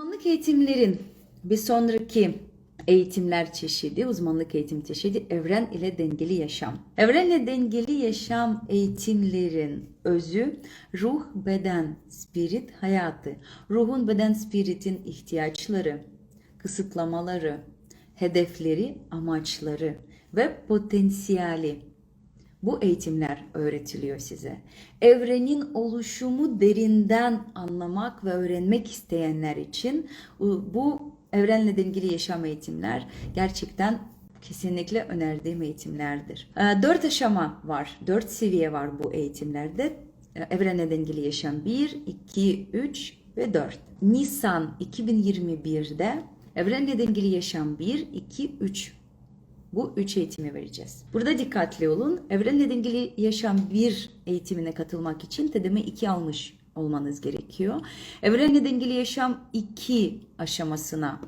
Uzmanlık eğitimlerin bir sonraki eğitimler çeşidi, uzmanlık eğitim çeşidi evren ile dengeli yaşam. Evrenle dengeli yaşam eğitimlerin özü ruh, beden, spirit, hayatı. Ruhun, beden, spiritin ihtiyaçları, kısıtlamaları, hedefleri, amaçları ve potansiyeli. Bu eğitimler öğretiliyor size. Evrenin oluşumu derinden anlamak ve öğrenmek isteyenler için bu evrenle dengeli yaşam eğitimler gerçekten kesinlikle önerdiğim eğitimlerdir. Ee, Dört aşama var, dört seviye var bu eğitimlerde. Ee, Evrenle dengeli yaşam 1, 2, 3 ve 4. Nisan 2021'de Evrenle dengeli yaşam 1, 2, 3 bu üç eğitimi vereceğiz. Burada dikkatli olun. Evrenle dengeli yaşam 1 eğitimine katılmak için TDM 2 almış olmanız gerekiyor. Evrenle dengeli yaşam 2 aşamasına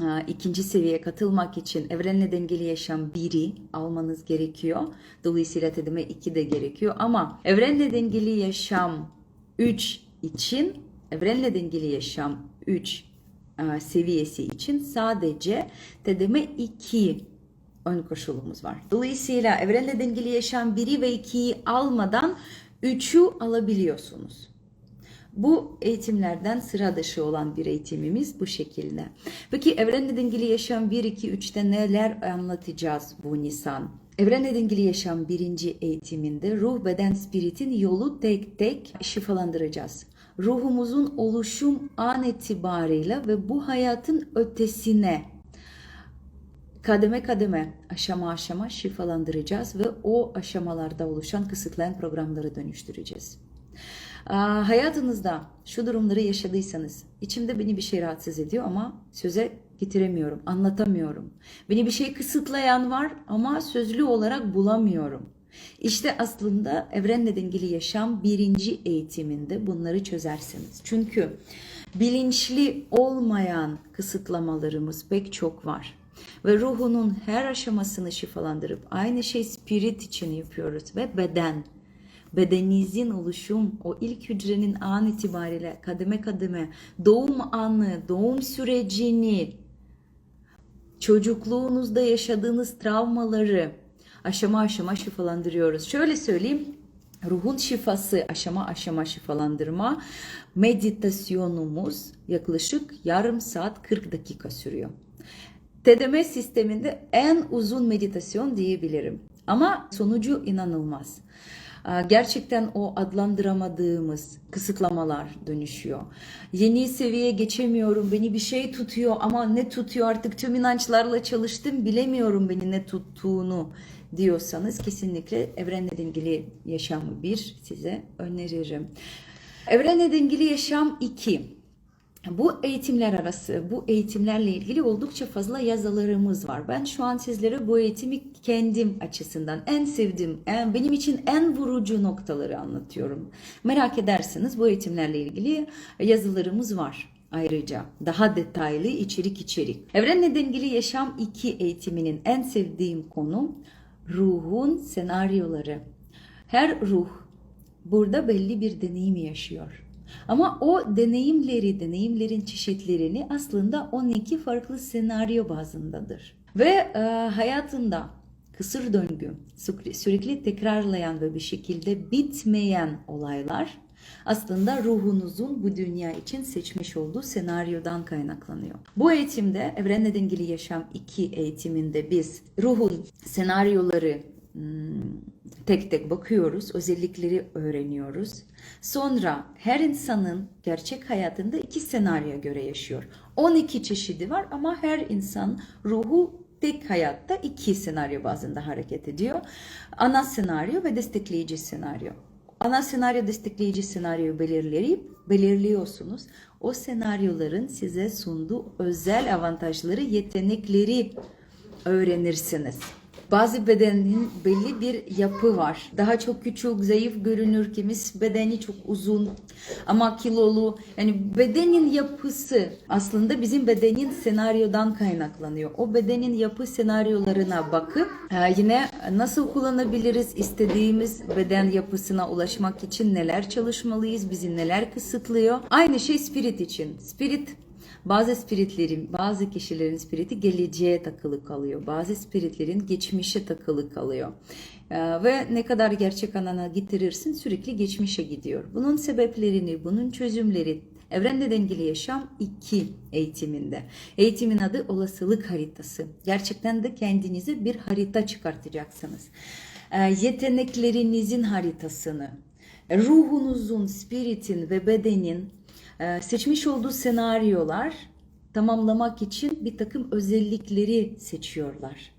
e, ikinci seviyeye katılmak için evrenle dengeli yaşam 1'i almanız gerekiyor. Dolayısıyla TDM 2 de gerekiyor. Ama evrenle dengeli yaşam 3 için evrenle dengeli yaşam 3 e, seviyesi için sadece TDM 2 ön koşulumuz var. Dolayısıyla evrenle dengeli yaşam 1'i ve 2'yi almadan 3'ü alabiliyorsunuz. Bu eğitimlerden sıra dışı olan bir eğitimimiz bu şekilde. Peki evrenle dengeli yaşam 1, 2, 3'te neler anlatacağız bu Nisan? Evrenle dengeli yaşam birinci eğitiminde ruh, beden, spiritin yolu tek tek şifalandıracağız. Ruhumuzun oluşum an itibarıyla ve bu hayatın ötesine kademe kademe, aşama aşama şifalandıracağız ve o aşamalarda oluşan kısıtlayan programları dönüştüreceğiz. Aa, hayatınızda şu durumları yaşadıysanız, içimde beni bir şey rahatsız ediyor ama söze getiremiyorum, anlatamıyorum. Beni bir şey kısıtlayan var ama sözlü olarak bulamıyorum. İşte aslında evrenle dengeli yaşam birinci eğitiminde bunları çözersiniz. Çünkü bilinçli olmayan kısıtlamalarımız pek çok var ve ruhunun her aşamasını şifalandırıp aynı şey spirit için yapıyoruz ve beden bedeninizin oluşum o ilk hücrenin an itibariyle kademe kademe doğum anı, doğum sürecini çocukluğunuzda yaşadığınız travmaları aşama aşama şifalandırıyoruz. Şöyle söyleyeyim ruhun şifası aşama aşama şifalandırma meditasyonumuz yaklaşık yarım saat 40 dakika sürüyor. TDM sisteminde en uzun meditasyon diyebilirim. Ama sonucu inanılmaz. Gerçekten o adlandıramadığımız kısıtlamalar dönüşüyor. Yeni seviyeye geçemiyorum, beni bir şey tutuyor ama ne tutuyor artık tüm inançlarla çalıştım bilemiyorum beni ne tuttuğunu diyorsanız kesinlikle evrenle dengeli yaşamı bir size öneririm. Evrenle dengeli yaşam 2. Bu eğitimler arası, bu eğitimlerle ilgili oldukça fazla yazılarımız var. Ben şu an sizlere bu eğitimi kendim açısından en sevdiğim, en, benim için en vurucu noktaları anlatıyorum. Merak ederseniz bu eğitimlerle ilgili yazılarımız var ayrıca. Daha detaylı içerik içerik. Evrenle dengeli yaşam 2 eğitiminin en sevdiğim konu ruhun senaryoları. Her ruh burada belli bir deneyim yaşıyor. Ama o deneyimleri, deneyimlerin çeşitlerini aslında 12 farklı senaryo bazındadır. Ve e, hayatında kısır döngü, sürekli tekrarlayan ve bir şekilde bitmeyen olaylar aslında ruhunuzun bu dünya için seçmiş olduğu senaryodan kaynaklanıyor. Bu eğitimde Evrenle Dengeli Yaşam 2 eğitiminde biz ruhun senaryoları tek tek bakıyoruz, özellikleri öğreniyoruz. Sonra her insanın gerçek hayatında iki senaryo göre yaşıyor. 12 çeşidi var ama her insan ruhu tek hayatta iki senaryo bazında hareket ediyor. Ana senaryo ve destekleyici senaryo. Ana senaryo destekleyici senaryoyu belirleyip belirliyorsunuz. O senaryoların size sunduğu özel avantajları, yetenekleri öğrenirsiniz. Bazı bedenin belli bir yapı var. Daha çok küçük, zayıf görünür kimiz bedeni çok uzun ama kilolu. Yani bedenin yapısı aslında bizim bedenin senaryodan kaynaklanıyor. O bedenin yapı senaryolarına bakıp yine nasıl kullanabiliriz istediğimiz beden yapısına ulaşmak için neler çalışmalıyız, bizi neler kısıtlıyor. Aynı şey spirit için. Spirit Bazı spiritlerin, bazı kişilerin spiriti geleceğe takılı kalıyor. Bazı spiritlerin geçmişe takılı kalıyor. Ee, ve ne kadar gerçek anana getirirsin sürekli geçmişe gidiyor. Bunun sebeplerini, bunun çözümleri Evrenle Dengeli Yaşam 2 eğitiminde. Eğitimin adı olasılık haritası. Gerçekten de kendinize bir harita çıkartacaksınız. Ee, yeteneklerinizin haritasını, ruhunuzun, spiritin ve bedenin seçmiş olduğu senaryolar tamamlamak için bir takım özellikleri seçiyorlar.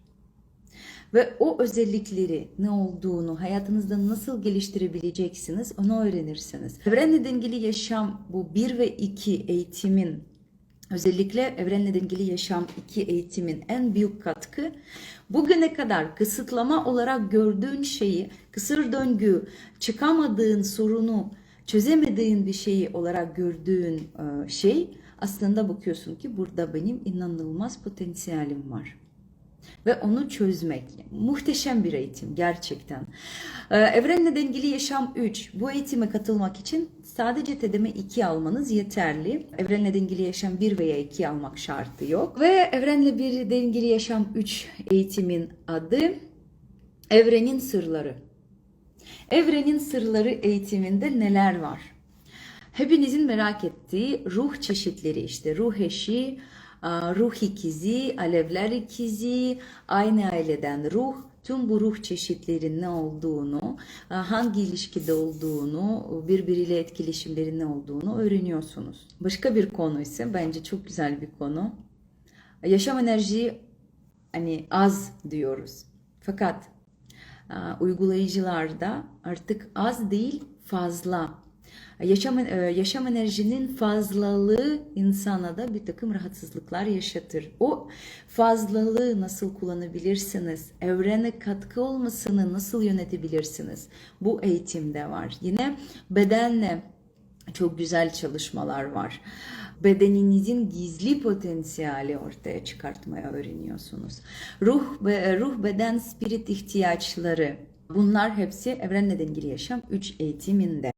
Ve o özellikleri ne olduğunu, hayatınızda nasıl geliştirebileceksiniz onu öğrenirsiniz. Evrenle dengeli yaşam bu 1 ve 2 eğitimin Özellikle evrenle dengeli yaşam 2 eğitimin en büyük katkı bugüne kadar kısıtlama olarak gördüğün şeyi, kısır döngü, çıkamadığın sorunu, çözemediğin bir şeyi olarak gördüğün e, şey aslında bakıyorsun ki burada benim inanılmaz potansiyelim var ve onu çözmek. Muhteşem bir eğitim gerçekten. Ee, Evrenle Dengeli Yaşam 3. Bu eğitime katılmak için sadece TEDM 2 almanız yeterli. Evrenle Dengeli Yaşam 1 veya 2 almak şartı yok. Ve Evrenle bir Dengeli Yaşam 3 eğitimin adı Evrenin Sırları. Evrenin Sırları eğitiminde neler var? Hepinizin merak ettiği ruh çeşitleri işte ruh eşi, ruh ikizi, alevler ikizi, aynı aileden ruh, tüm bu ruh çeşitlerinin ne olduğunu, hangi ilişkide olduğunu, birbiriyle etkileşimlerin ne olduğunu öğreniyorsunuz. Başka bir konu ise bence çok güzel bir konu. Yaşam enerjiyi hani az diyoruz. Fakat uygulayıcılarda artık az değil fazla Yaşam, e, yaşam enerjinin fazlalığı insana da bir takım rahatsızlıklar yaşatır. O fazlalığı nasıl kullanabilirsiniz? Evrene katkı olmasını nasıl yönetebilirsiniz? Bu eğitimde var. Yine bedenle çok güzel çalışmalar var. Bedeninizin gizli potansiyeli ortaya çıkartmaya öğreniyorsunuz. Ruh ve ruh beden spirit ihtiyaçları Bunlar hepsi evrenle dengeli yaşam 3 eğitiminde.